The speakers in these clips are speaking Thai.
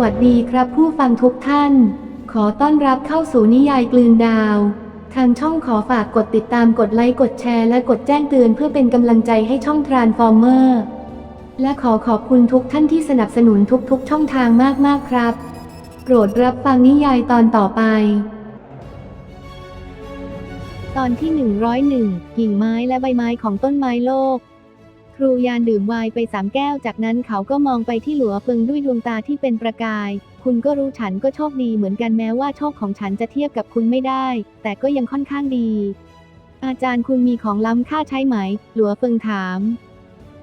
วัสดีครับผู้ฟังทุกท่าน ขอต้อนรับเข้าสู่นิยายกลืนดาว ทางช่องขอฝากกดติดตามกดไลค์กดแชร์และกดแจ้งเตือนเพื่อเป็นกำลังใจให้ช่องทรานฟอร์เมอร์และขอขอบคุณทุกท่านที่สนับสนุนทุกๆ ช่องทางมากๆครับ โปรดรับฟังนิยายตอนต่อไป ตอนที่ 101กิ่งไม้และใบไม้ของต้นไม้โลก รูยานดื่มไวน์ไปสามแก้ว จากนั้นเขาก็มองไปที่หลัวเพิงด้วยดวงตาที่เป็นประกาย คุณก็รู้ฉันก็โชคดีเหมือนกันแม้ว่าโชคของฉันจะเทียบกับคุณไม่ได้ แต่ก็ยังค่อนข้างดี อาจารย์คุณมีของล้ำค่าใช่ไหม หลัวเพิงถาม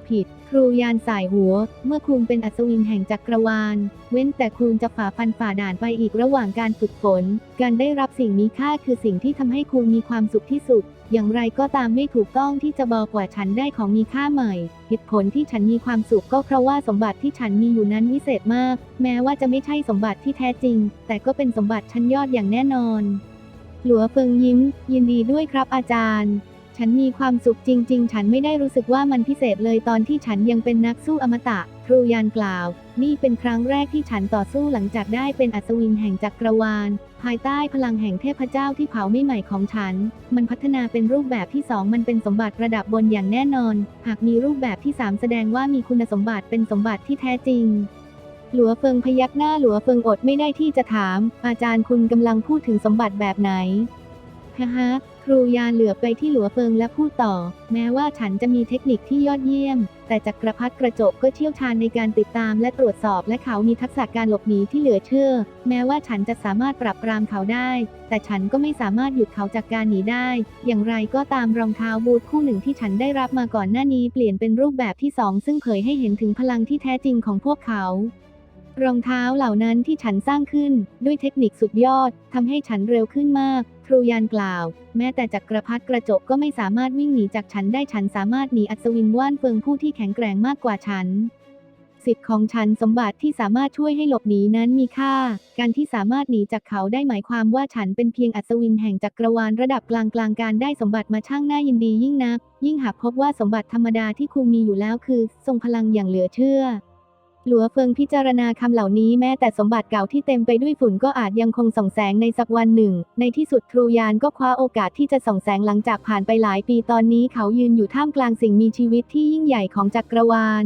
ผิด ครูยานสายหัว เมื่อคุณเป็นอัศวินแห่งจักรวาล เว้นแต่คุณจะฝ่าฟันฝ่าด่านไปอีกระหว่างการฝึกฝน การได้รับสิ่งมีค่าคือสิ่งที่ทำให้คุณมีความสุขที่สุด อย่างไรก็ตามไม่ถูกต้องที่จะบอกว่าฉันได้ของมีค่าใหม่ เหตุผลที่ฉันมีความสุขก็เพราะว่าสมบัติที่ฉันมีอยู่นั้นวิเศษมาก แม้ว่าจะไม่ใช่สมบัติที่แท้จริง แต่ก็เป็นสมบัติชั้นยอดอย่างแน่นอน หลัวเฟิงยิ้ม ยินดีด้วยครับอาจารย์ ฉันมีความสุขจริง ๆ ฉันไม่ได้รู้สึกว่ามันพิเศษเลยตอนที่ฉันยังเป็นนักสู้อมตะ ครูยานกล่าว นี่เป็นครั้งแรกที่ฉันต่อสู้หลังจากได้เป็นอัศวินแห่งจักรวาล ภายใต้พลังแห่งเทพเจ้าที่เผาไม่ใหม่ของฉัน มันพัฒนาเป็นรูปแบบที่สองมันเป็นสมบัติระดับบนอย่างแน่นอน หากมีรูปแบบที่สามแสดงว่ามีคุณสมบัติเป็นสมบัติที่แท้จริงหลัวเฟิงพยักหน้าหลัวเฟิงอดไม่ได้ที่จะถาม อาจารย์คุณกำลังพูดถึงสมบัติแบบไหน ฮะฮะ ครูยานเหลือไปที่หลัวเฟิงและพูดต่อ แม้ว่าฉันจะมีเทคนิคที่ยอดเยี่ยม แต่จักรพรรดิกระจกก็เชี่ยวชาญในการติดตามและตรวจสอบและเขามีทักษะการหลบหนีที่เหลือเชื่อ แม้ว่าฉันจะสามารถปรับปรามเขาได้ แต่ฉันก็ไม่สามารถหยุดเขาจากการหนีได้ อย่างไรก็ตามรองเท้าบูทคู่หนึ่งที่ฉันได้รับมาก่อนหน้านี้เปลี่ยนเป็นรูปแบบที่สองซึ่งเผยให้เห็นถึงพลังที่แท้จริงของพวกเขารองเท้าเหล่านั้นที่ฉันสร้างขึ้นด้วยเทคนิคสุดยอดทำให้ฉันเร็วขึ้นมาก ครูยานกล่าว แม้แต่จักรพรรดิกระจกก็ไม่สามารถวิ่งหนีจากฉันได้ฉันสามารถหนีอัศวินว่านเฟิงผู้ที่แข็งแกร่งมากกว่าฉัน สิทธิ์ของฉันสมบัติที่สามารถช่วยให้หลบหนีนั้นมีค่า การที่สามารถหนีจากเขาได้หมายความว่าฉันเป็นเพียงอัศวินแห่งจักรวาลระดับกลางกลางการได้สมบัติมาช่างน่ายินดียิ่งนัก ยิ่งหากพบว่าสมบัติธรรมดาที่คุณมีอยู่แล้วคือ ทรงพลังอย่างเหลือเชื่อ หลัวเฟิงพิจารณาคำเหล่านี้แม้แต่สมบัติเก่าที่เต็มไปด้วยฝุ่นก็อาจยังคงส่องแสงในสักวันหนึ่ง ในที่สุดครูยานก็คว้าโอกาสที่จะส่องแสงหลังจากผ่านไปหลายปีตอนนี้เขายืนอยู่ท่ามกลางสิ่งมีชีวิตที่ยิ่งใหญ่ของจักรวาล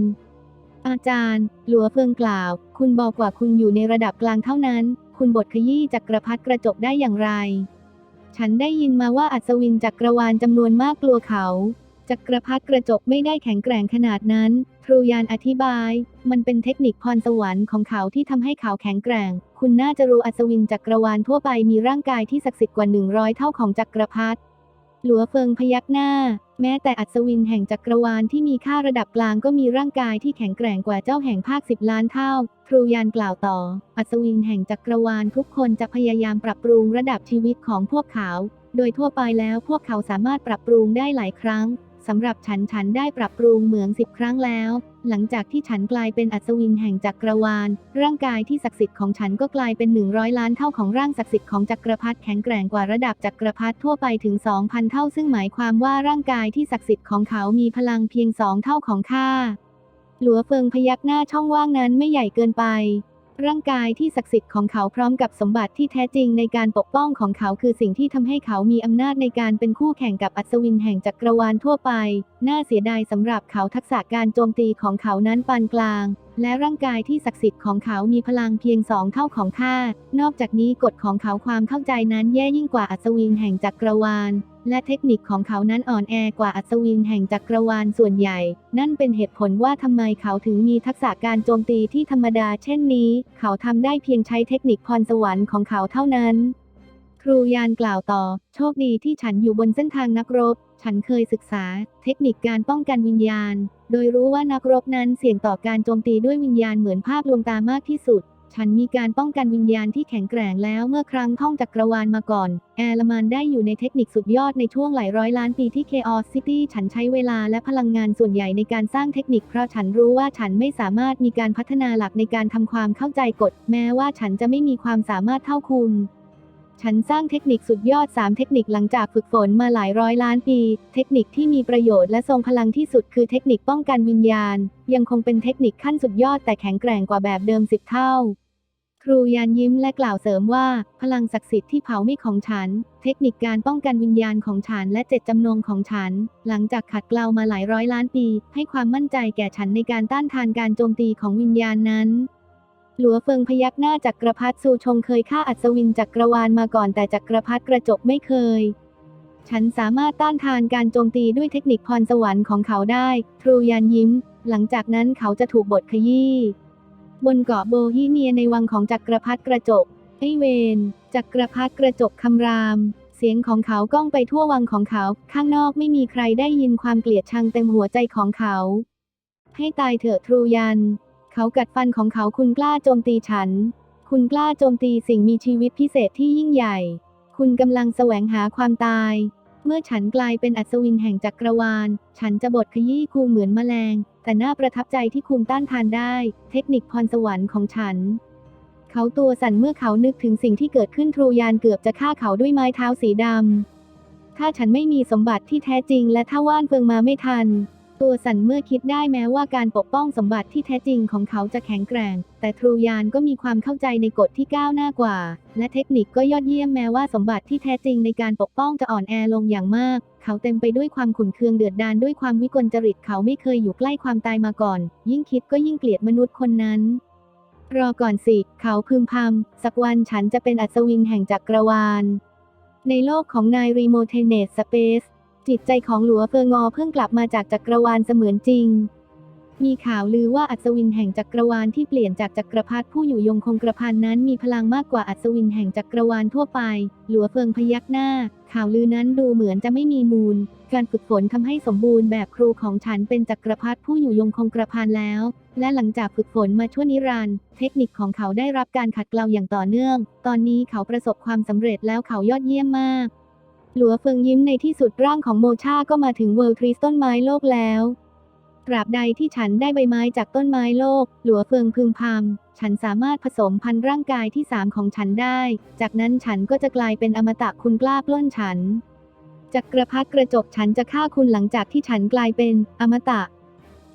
อาจารย์ หลัวเฟิงกล่าว คุณบอกว่าคุณอยู่ในระดับกลางเท่านั้น คุณบทขยี้จักรพรรดิกระจกได้อย่างไร ฉันได้ยินมาว่าอัศวินจักรวาลจำนวนมากกลัวเขา จักรพรรดิกระจกไม่ได้แข็งแกร่งขนาดนั้นครูยานอธิบาย มันเป็นเทคนิคพรสวรรค์ของเขาที่ทำให้เขาแข็งแกร่ง คุณน่าจะรู้อัศวินจักรวาลทั่วไปมีร่างกายที่ศักดิ์สิทธิ์กว่า 100 เท่าของจักรพรรดิ หลัวเฟิงพยักหน้า แม้แต่อัศวินแห่งจักรวาลที่มีค่าระดับกลางก็มีร่างกายที่แข็งแกร่งกว่าเจ้าแห่งภาคสิบล้านเท่า ครูยานกล่าวต่อ อัศวินแห่งจักรวาลทุกคนจะพยายามปรับปรุงระดับชีวิตของพวกเขา โดยทั่วไปแล้วพวกเขาสามารถปรับปรุงได้หลายครั้งำหรับฉันฉันได้ปรับปรุงเหมืองสิบครั้งแล้ว หลังจากที่ฉันกลายเป็นอัศวินแห่งจักรวาล ร่างกายที่ศักดิ์สิทธิ์ของฉันก็กลายเป็น 100 ล้านเท่าของร่างศักดิ์สิทธิ์ของจักรพรรดิแข็งแกร่งกว่าระดับจักรพรรดิทั่วไปถึง 2,000 เท่า ซึ่งหมายความว่าร่างกายที่ศักดิ์สิทธิ์ของเขามีพลังเพียงสองเท่าของข้าหลัวเฟิงพยักหน้าช่องว่างนั้นไม่ใหญ่เกินไป ร่างกายที่ศักดิ์สิทธิ์ของเขาพร้อมกับสมบัติที่แท้จริงในการปกป้องของเขาคือสิ่งที่ทำให้เขามีอำนาจในการเป็นคู่แข่งกับอัศวินแห่งจักรวาลทั่วไป น่าเสียดายสำหรับเขาทักษะการโจมตีของเขานั้นปานกลาง และร่างกายที่ศักดิ์สิทธิ์ของเขามีพลังเพียงสองเท่าของข้า นอกจากนี้กฎของเขาความเข้าใจนั้นแย่ยิ่งกว่าอัศวินแห่งจักรวาล และเทคนิคของเขานั้นอ่อนแอกว่าอัศวินแห่งจักรวาลส่วนใหญ่ นั่นเป็นเหตุผลว่าทำไมเขาถึงมีทักษะการโจมตีที่ธรรมดา เช่นนี้ เขาทำได้เพียงใช้เทคนิคพรสวรรค์ของเขาเท่านั้น ครูยานกล่าวต่อ โชคดีที่ฉันอยู่บนเส้นทางนักรบ ฉันเคยศึกษาเทคนิคการป้องกันวิญญาณ โดยรู้ว่านักรบนั้นเสี่ยงต่อการโจมตีด้วยวิญญาณเหมือนภาพลวงตามากที่สุด ฉันมีการป้องกันวิญญาณที่แข็งแกร่งแล้วเมื่อครั้งท่องจักรวาลมาก่อน แอร์ลมานได้อยู่ในเทคนิคสุดยอดในช่วงหลายร้อยล้านปีที่ Chaos City ฉันใช้เวลาและพลังงานส่วนใหญ่ในการสร้างเทคนิคเพราะฉันรู้ว่าฉันไม่สามารถมีการพัฒนาหลักในการทำความเข้าใจกฎแม้ว่าฉันจะไม่มีความสามารถเท่าคุณ ฉันสร้างเทคนิคสุดยอด 3 เทคนิคหลังจากฝึกฝนมาหลายร้อยล้านปี เทคนิคที่มีประโยชน์และทรงพลังที่สุดคือเทคนิคป้องกันวิญญาณ ยังคงเป็นเทคนิคขั้นสุดยอดแต่แข็งแกร่งกว่าแบบเดิมสิบเท่า ครูยานยิ้มและกล่าวเสริมว่า พลังศักดิ์สิทธิ์ที่เผาไม่ของฉัน เทคนิคการป้องกันวิญญาณของฉันและเจตจำนงของฉัน หลังจากขัดเกลามาหลายร้อยล้านปี ให้ความมั่นใจแก่ฉันในการต้านทานการโจมตีของวิญญาณนั้น หลัวเฟิงพยักหน้าจักรพรรดิซูชงเคยฆ่าอัศวินจักรวาลมาก่อนแต่จักรพรรดิกระจกไม่เคย ฉันสามารถต้านทานการโจมตีด้วยเทคนิคพรสวรรค์ของเขาได้ ทรูยานยิ้ม หลังจากนั้นเขาจะถูกบทขยี้ บนเกาะโบฮีเมียในวังของจักรพรรดิกระจก ไอเวนจักรพรรดิกระจกคำราม เสียงของเขาก้องไปทั่ววังของเขา ข้างนอกไม่มีใครได้ยินความเกลียดชังเต็มหัวใจของเขา ให้ตายเถอะทรูยัน เขากัดฟันของเขาคุณกล้าโจมตีฉัน คุณกล้าโจมตีสิ่งมีชีวิตพิเศษที่ยิ่งใหญ่ คุณกำลังแสวงหาความตาย เมื่อฉันกลายเป็นอัศวินแห่งจักรวาล ฉันจะบดขยี้คุณเหมือนแมลง แต่น่าประทับใจที่คุณต้านทานได้ เทคนิคพรสวรรค์ของฉัน เขาตัวสั่นเมื่อเขานึกถึงสิ่งที่เกิดขึ้นทรูยานเกือบจะฆ่าเขาด้วยไม้เท้าสีดำถ้าฉันไม่มีสมบัติที่แท้จริงและถ้าว่านเฟิงมาไม่ทัน ตัวสั่นเมื่อคิดได้แม้ว่าการปกป้องสมบัติที่แท้จริงของเขาจะแข็งแกร่ง แต่ทรูยานก็มีความเข้าใจในกฎที่ก้าวหน้ากว่า และเทคนิคก็ยอดเยี่ยมแม้ว่าสมบัติที่แท้จริงในการปกป้องจะอ่อนแอลงอย่างมาก เขาเต็มไปด้วยความขุ่นเคืองเดือดดาลด้วยความวิกลจริตเขาไม่เคยอยู่ใกล้ความตายมาก่อน ยิ่งคิดก็ยิ่งเกลียดมนุษย์คนนั้นรอก่อนสิ เขาพึมพำ สักวันฉันจะเป็นอัศวินแห่งจักรวาล ในโลกของนายรีโมเทเนสสเปซ จิตใจของหลัวเฟิงอเพิ่งกลับมาจากจักรวาลเสมือนจริง มีข่าวลือว่าอัศวินแห่งจักรวาลที่เปลี่ยนจากจักรพรรดิผู้อยู่ยงคงกระพันนั้นมีพลังมากกว่าอัศวินแห่งจักรวาลทั่วไป หลัวเฟิงพยักหน้า ข่าวลือนั้นดูเหมือนจะไม่มีมูล การฝึกฝนทำให้สมบูรณ์แบบครูของฉันเป็นจักรพรรดิผู้อยู่ยงคงกระพันแล้ว และหลังจากฝึกฝนมาชั่วนิรันดร์เทคนิคของเขาได้รับการขัดเกลาอย่างต่อเนื่อง ตอนนี้เขาประสบความสำเร็จแล้วเขายอดเยี่ยมมาก หลัวเฟิงยิ้มในที่สุดร่างของโมชาก็มาถึงเวิลด์ทรีสต้นไม้โลกแล้วตราบใดที่ฉันได้ใบไม้จากต้นไม้โลก หลัวเฟิงพึมพำฉันสามารถผสมพันธุ์ร่างกายที่สามของฉันได้ จากนั้นฉันก็จะกลายเป็นอมตะคุณกล้าปล้นฉันจักกระพรรดิกระจกฉันจะฆ่าคุณหลังจากที่ฉันกลายเป็นอมตะ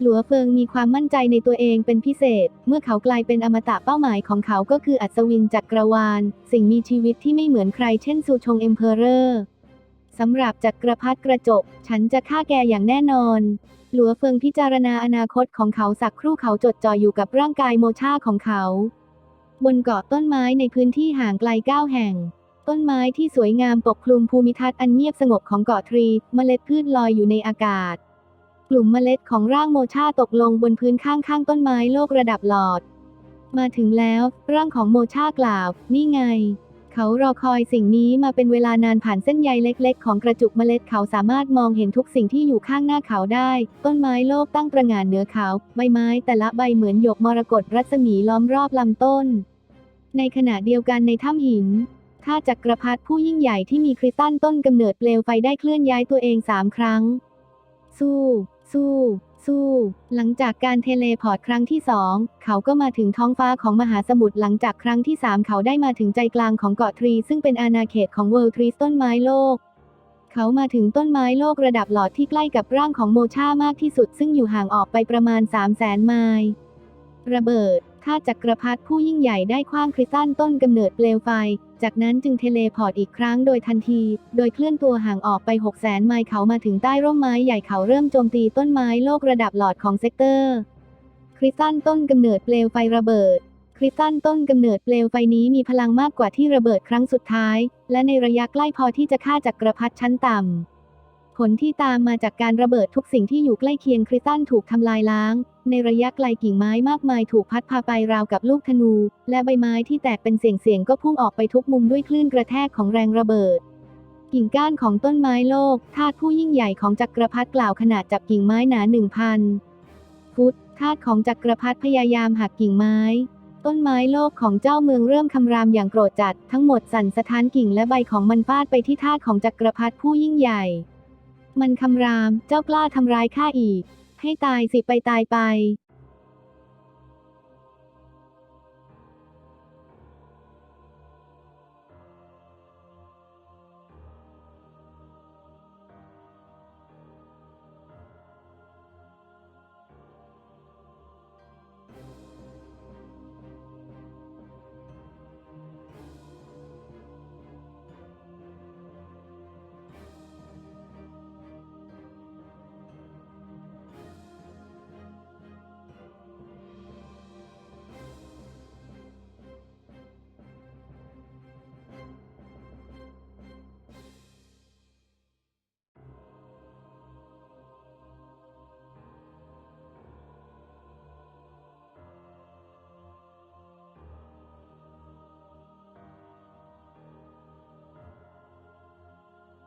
หลัวเฟิงมีความมั่นใจในตัวเองเป็นพิเศษ เมื่อเขากลายเป็นอมตะเป้าหมายของเขาก็คืออัศวินจักรวาล สิ่งมีชีวิตที่ไม่เหมือนใครเช่นซูชงเอ็มเพอเรอร์ สำหรับจักรพรรดิกระจก ฉันจะฆ่าแกอย่างแน่นอน หลัวเฟิงพิจารณาอนาคตของเขาสักครู่เขาจดจ่ออยู่กับร่างกายโมชาของเขา บนเกาะต้นไม้ในพื้นที่ห่างไกลเก้าแห่ง ต้นไม้ที่สวยงามปกคลุมภูมิทัศน์อันเงียบสงบของเกาะทรี เมล็ดพืชลอยอยู่ในอากาศ กลุ่มเมล็ดของร่างโมชาตกลงบนพื้นข้างๆต้นไม้โลกระดับหลอด มาถึงแล้ว ร่างของโมชากล่าว นี่ไง เขารอคอยสิ่งนี้มาเป็นเวลานานผ่านเส้นใยเล็ก ๆ ของกระจุกเมล็ดเขาสามารถมองเห็นทุกสิ่งที่อยู่ข้างหน้าเขาได้ ต้นไม้โลกตั้งประหง่านเหนือเขา ใบไม้แต่ละใบเหมือนหยกมรกตรัศมีล้อมรอบลำต้น ในขณะเดียวกันในถ้ำหินท่าจักรพรรดิผู้ยิ่งใหญ่ที่มีคริสตัลต้นกำเนิดเปลวไฟได้เคลื่อนย้ายตัวเองสามครั้ง สู้ สู้ สู้ หลังจากการเทเลพอร์ตครั้งที่สองเขาก็มาถึงท้องฟ้าของมหาสมุทรหลังจากครั้งที่สามเขาได้มาถึงใจกลางของเกาะทรี ซึ่งเป็นอาณาเขตของเวิลด์ทรีต้นไม้โลก เขามาถึงต้นไม้โลกระดับหลอดที่ใกล้กับร่างของโมชามากที่สุด ซึ่งอยู่ห่างออกไปประมาณ3 0 0แสนไมล์ระเบิด ถ้าจักรพรรดิผู้ยิ่งใหญ่ได้คว้างคริสตัลต้นกำเนิดเปลวไฟ จากนั้นจึงเทเลพอร์ตอีกครั้งโดยทันที โดยเคลื่อนตัวห่างออกไป 6 0แสนไมล์เขามาถึงใต้ร่มไม้ใหญ่เขาเริ่มโจมตีต้นไม้โลกระดับหลอดของเซกเตอร์ คริสตัลต้นกำเนิดเปลวไฟระเบิด คริสตัลต้นกำเนิดเปลวไฟนี้มีพลังมากกว่าที่ระเบิดครั้งสุดท้าย และในระยะใกล้พอที่จะฆ่าจักรพรรดิชั้นต่ำ ผลที่ตามมาจากการระเบิดทุกสิ่งที่อยู่ใกล้เคียงคริสตัลถูกทำลายล้าง ในระยะไกลกิ่งไม้มากมายถูกพัดพาไปราวกับลูกธนู และใบไม้ที่แตกเป็นเสียงๆก็พุ่งออกไปทุกมุมด้วยคลื่นกระแทกของแรงระเบิด กิ่งก้านของต้นไม้โลกธาตุผู้ยิ่งใหญ่ของจักรพรรดิกล่าวขณะจับกิ่งไม้หนาหนึ่งพันฟุตธาตุของจักรพรรดิพยายามหักกิ่งไม้ต้นไม้โลกของเจ้าเมืองเริ่มคำรามอย่างโกรธจัด ทั้งหมดสั่นสะท้านกิ่งและใบของมันฟาดไปที่ธาตุของจักรพรรดิผู้ยิ่งใหญ่ มันคำราม เจ้ากล้าทำร้ายข้าอีก ให้ตายสิไปตายไป